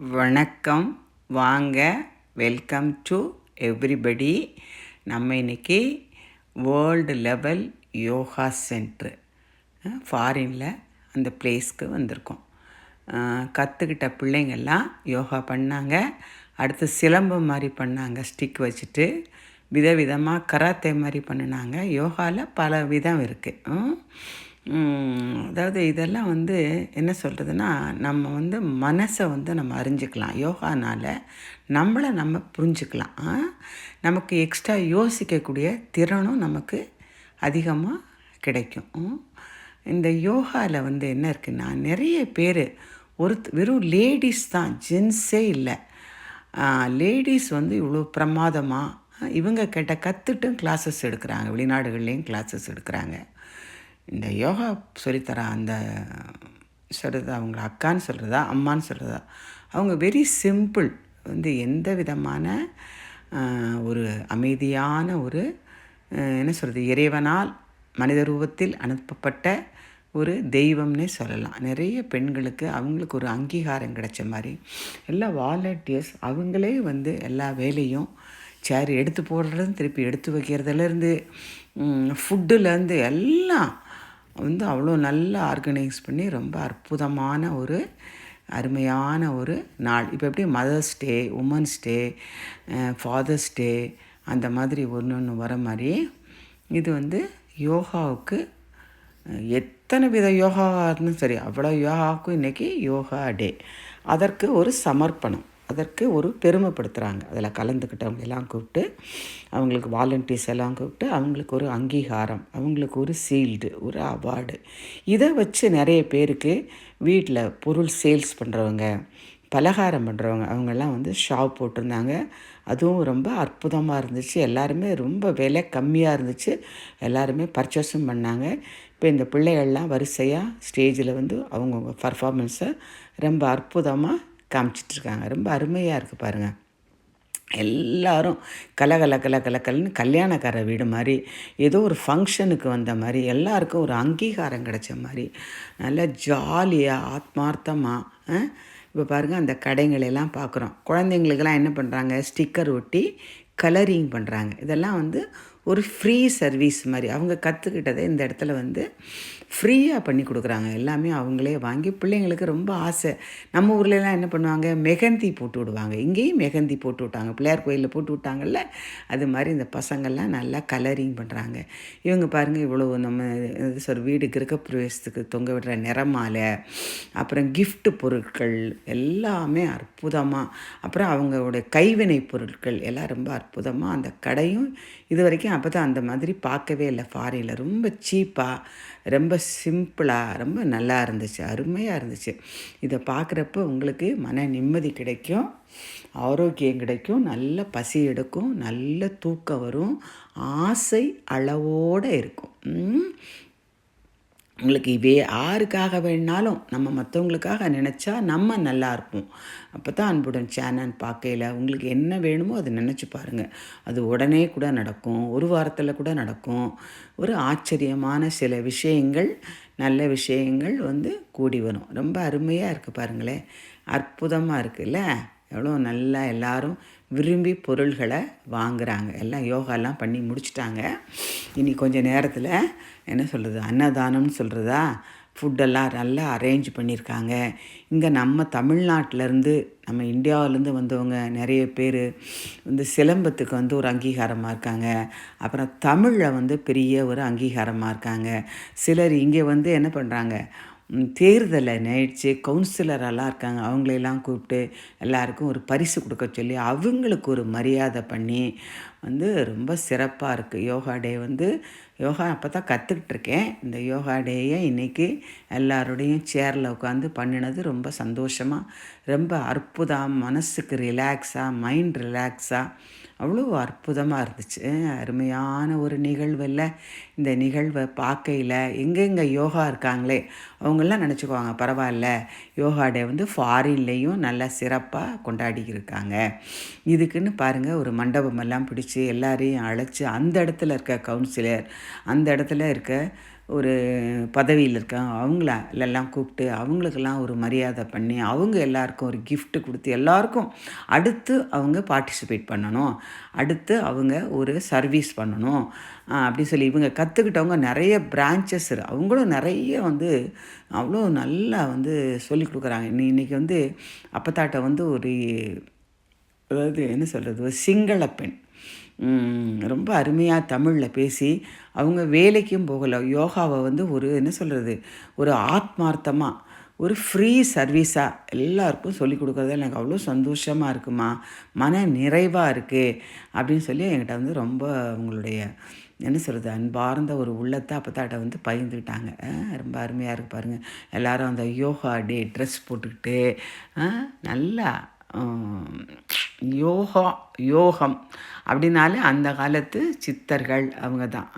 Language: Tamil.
வணக்கம். வாங்க வெல்கம் டு எவ்ரிபடி நம்ம இன்னைக்கு வேர்ல்டு லெவல் யோகா சென்ட்ரு ஃபாரினில் அந்த பிளேஸ்க்கு வந்திருக்கோம். கற்றுக்கிட்ட பிள்ளைங்கள்லாம் யோகா பண்ணாங்க. அடுத்து சிலம்பம் மாதிரி பண்ணாங்க ஸ்டிக் வச்சுட்டு. விதவிதமாக கராத்தே மாதிரி பண்ணினாங்க. யோகாவில் பல விதம் இருக்குது அதாவது இதெல்லாம் வந்து என்ன சொல்கிறதுனா நம்ம வந்து மனசை வந்து நம்ம அறிஞ்சிக்கலாம். யோகானால் நம்மளை நம்ம புரிஞ்சுக்கலாம். ஆ? நமக்கு எக்ஸ்ட்ரா யோசிக்கக்கூடிய திறனும் நமக்கு அதிகமாக கிடைக்கும். இந்த யோகாவில் வந்து என்ன இருக்குன்னா நிறைய பேர் ஒரு வெறும் லேடிஸ் தான் ஜென்ஸே இல்லை. லேடிஸ் வந்து இவ்வளோ பிரமாதமாக இவங்க கிட்ட கற்றுட்டும் கிளாஸஸ் எடுக்கிறாங்க. வெளிநாடுகள்லேயும் கிளாஸஸ் எடுக்கிறாங்க. இந்த யோகா சொல்லித்தர அந்த சொல்கிறது அவங்க அக்கான்னு சொல்கிறதா அம்மான்னு சொல்கிறதா அவங்க வெரி சிம்பிள் வந்து எந்த விதமான ஒரு அமைதியான ஒரு என்ன சொல்கிறது இறைவனால் மனித ரூபத்தில் அனுப்பப்பட்ட ஒரு தெய்வம்னே சொல்லலாம். நிறைய பெண்களுக்கு அவங்களுக்கு ஒரு அங்கீகாரம் கிடைச்ச மாதிரி எல்லா வாலண்டியர்ஸ் அவங்களே வந்து எல்லா வேலையும் சேர் எடுத்து போடுறது திருப்பி எடுத்து வைக்கிறதுலேருந்து ஃபுட்டுலேருந்து எல்லாம் வந்து அவ்வளோ நல்லா ஆர்கனைஸ் பண்ணி ரொம்ப அற்புதமான ஒரு அருமையான ஒரு நாள். இப்போ எப்படி mother's day women's day father's day அந்த மாதிரி ஒன்று ஒன்று வர மாதிரி இது வந்து யோகாவுக்கு எத்தனை வித யோகா இருந்தாலும் சரி அவ்வளோ யோகாவுக்கும் இன்றைக்கி யோகா டே. அதற்கு ஒரு சமர்ப்பணம். அதற்கு ஒரு பெருமைப்படுத்துகிறாங்க அதில் கலந்துக்கிட்டவங்க எல்லாம் கூப்பிட்டு அவங்களுக்கு வாலண்டியர்ஸ் எல்லாம் கூப்பிட்டு அவங்களுக்கு ஒரு அங்கீகாரம் அவங்களுக்கு ஒரு சீல்டு ஒரு அவார்டு இதை வச்சு நிறைய பேருக்கு வீட்டில் பொருள் சேல்ஸ் பண்ணுறவங்க பலகாரம் பண்ணுறவங்க அவங்கெல்லாம் வந்து ஷாப் போட்டிருந்தாங்க. அதுவும் ரொம்ப அற்புதமாக இருந்துச்சு. எல்லாருமே ரொம்ப விலை கம்மியாக இருந்துச்சு. எல்லாருமே பர்ச்சேஸும் பண்ணாங்க. இப்போ இந்த பிள்ளைகள்லாம் வரிசையாக ஸ்டேஜில் வந்து அவங்கவுங்க பர்ஃபார்மன்ஸை ரொம்ப அற்புதமாக காமிச்சிட்ருக்காங்க. ரொம்ப அருமையாக இருக்குது பாருங்கள் எல்லாரும் கலகல கல கல கலன்னு கல்யாணக்கார வீடு மாதிரி ஏதோ ஒரு ஃபங்க்ஷனுக்கு வந்த மாதிரி எல்லாருக்கும் ஒரு அங்கீகாரம் கிடைச்ச மாதிரி நல்லா ஜாலியாக ஆத்மார்த்தமாக இப்போ பாருங்கள் அந்த கடைங்களெல்லாம் பார்க்குறோம் குழந்தைங்களுக்கெல்லாம் என்ன பண்ணுறாங்க ஸ்டிக்கர் ஒட்டி கலரிங் பண்ணுறாங்க இதெல்லாம் வந்து ஒரு ஃப்ரீ சர்வீஸ் மாதிரி. அவங்க கற்றுக்கிட்டதை இந்த இடத்துல வந்து ஃப்ரீயாக பண்ணி கொடுக்குறாங்க. எல்லாமே அவங்களே வாங்கி பிள்ளைங்களுக்கு ரொம்ப ஆசை. நம்ம ஊர்லலாம் என்ன பண்ணுவாங்க? மெகந்தி போட்டு விடுவாங்க. இங்கேயும் மெகந்தி போட்டு விட்டாங்க. பிள்ளையார் கோயிலில் போட்டு விட்டாங்கல்ல? அது மாதிரி இந்த பசங்கள்லாம் நல்லா கலரிங் பண்ணுறாங்க இவங்க பாருங்கள் இவ்வளோ நம்ம இது சார் வீடு கிரக பிரவேசத்துக்கு தொங்க விடுற நிறமாலை அப்புறம் கிஃப்ட் பொருட்கள் எல்லாமே அற்புதமாக அப்புறம் அவங்களுடைய கைவினை பொருட்கள் எல்லாம் ரொம்ப அற்புதமாக அந்த கடையும் இது வரைக்கும் அப்போ தான் அந்த மாதிரி பார்க்கவே இல்லை. ஃபாரினில் ரொம்ப சீப்பாக ரொம்ப சிம்பிளாக ரொம்ப நல்லா இருந்துச்சு அருமையாக இருந்துச்சு. இதை பார்க்குறப்ப உங்களுக்கு மன நிம்மதி கிடைக்கும் ஆரோக்கியம் கிடைக்கும் நல்ல பசி எடுக்கும் நல்ல தூக்கம் வரும் ஆசை அளவோடு இருக்கும். உங்களுக்கு இவே யாருக்காக வேணாலும் நம்ம மற்றவங்களுக்காக நினச்சா நம்ம நல்லா இருப்போம். அப்போ தான் அன்புடன் சேனல் பார்க்கையில் உங்களுக்கு என்ன வேணுமோ அதை நினச்சி பாருங்கள் அது உடனே கூட நடக்கும். ஒரு வாரத்தில் கூட நடக்கும். ஒரு ஆச்சரியமான சில விஷயங்கள் நல்ல விஷயங்கள் வந்து கூடி வரும். ரொம்ப அருமையாக இருக்குது பாருங்களேன். அற்புதமாக இருக்குல்ல? எவ்வளோ நல்லா எல்லாரும் விரும்பி பொருள்களை வாங்குகிறாங்க எல்லாம் யோகாலாம் பண்ணி முடிச்சிட்டாங்க. இனி கொஞ்ச நேரத்தில் என்ன சொல்கிறது அன்னதானம்னு சொல்கிறதா ஃபுட்டெல்லாம் நல்லா அரேஞ்ச் பண்ணியிருக்காங்க. இங்கே நம்ம தமிழ்நாட்டிலேருந்து நம்ம இந்தியாவிலேருந்து வந்தவங்க நிறைய பேர் வந்து சிலம்பத்துக்கு வந்து ஒரு அங்கீகாரமாக இருக்காங்க. அப்புறம் தமிழில் வந்து பெரிய ஒரு அங்கீகாரமாக இருக்காங்க. சிலர் இங்கே வந்து என்ன பண்ணுறாங்க தேர்தலை நினைச்சு கவுன்சிலரெல்லாம் இருக்காங்க. அவங்களெல்லாம் கூப்பிட்டு எல்லாருக்கும் ஒரு பரிசு கொடுக்க சொல்லி அவங்களுக்கு ஒரு மரியாதை பண்ணி வந்து ரொம்ப சிறப்பாக இருக்குது யோகா டே வந்து யோகா அப்போ தான் கற்றுக்கிட்டுருக்கேன் இந்த யோகா டேயை இன்றைக்கி எல்லாரோடையும் சேரில் உட்காந்து பண்ணினது ரொம்ப சந்தோஷமாக ரொம்ப அற்புதம். மனசுக்கு ரிலாக்ஸாக மைண்ட் ரிலாக்ஸாக அவ்வளோ அற்புதமாக இருந்துச்சு. அருமையான ஒரு நிகழ்வில். இந்த நிகழ்வை பார்க்கையில் எங்கெங்கே யோகா இருக்காங்களே அவங்கெல்லாம் நினச்சிக்குவாங்க பரவாயில்ல யோகா டே வந்து ஃபாரின்லேயும் நல்லா சிறப்பாக கொண்டாடி இருக்காங்க. இதுக்குன்னு பாருங்கள் ஒரு மண்டபமெல்லாம் பிடிச்சி எல்லாரையும் அழைச்சி அந்த இடத்துல இருக்க கவுன்சிலர் அந்த இடத்துல இருக்க ஒரு பதவியில் இருக்காங்க அவங்கள எல்லாம் கூப்பிட்டு அவங்களுக்கெல்லாம் ஒரு மரியாதை பண்ணி அவங்க எல்லாருக்கும் ஒரு கிஃப்ட்டு கொடுத்து எல்லாருக்கும் அடுத்து அவங்க பார்ட்டிசிபேட் பண்ணணும். அடுத்து அவங்க ஒரு சர்வீஸ் பண்ணணும். அப்படி சொல்லி இவங்க கற்றுக்கிட்டவங்க நிறைய பிரான்ச்சஸ் அவங்களும் நிறைய வந்து அவ்வளோ நல்லா வந்து சொல்லி கொடுக்குறாங்க. இன்னி இன்றைக்கி வந்து அப்பத்தாட்ட வந்து ஒரு அதாவது என்ன சொல்கிறது ஒரு சிங்கள பெண். ரொம்ப அருமையாக தமிழில் பேசி அவங்க வேலைக்கும் போகலை. யோகாவை வந்து ஒரு என்ன சொல்கிறது ஒரு ஆத்மார்த்தமாக ஒரு ஃப்ரீ சர்வீஸாக எல்லாருக்கும் சொல்லி கொடுக்குறது எனக்கு அவ்வளோ சந்தோஷமாக இருக்குமா? மன நிறைவாக இருக்குது அப்படின்னு சொல்லி என்கிட்ட வந்து ரொம்ப அவங்களுடைய என்ன சொல்கிறது அன்பார்ந்த ஒரு உள்ளத்தை அப்பத்தாட்ட வந்து பகிர்ந்துக்கிட்டாங்க. ரொம்ப அருமையாக இருக்கு பாருங்கள் எல்லோரும் அந்த யோகா டே ட்ரெஸ் போட்டுக்கிட்டு நல்லா யோகா யோகம் அப்படின்னாலே அந்த காலத்து சித்தர்கள் அவங்க தான்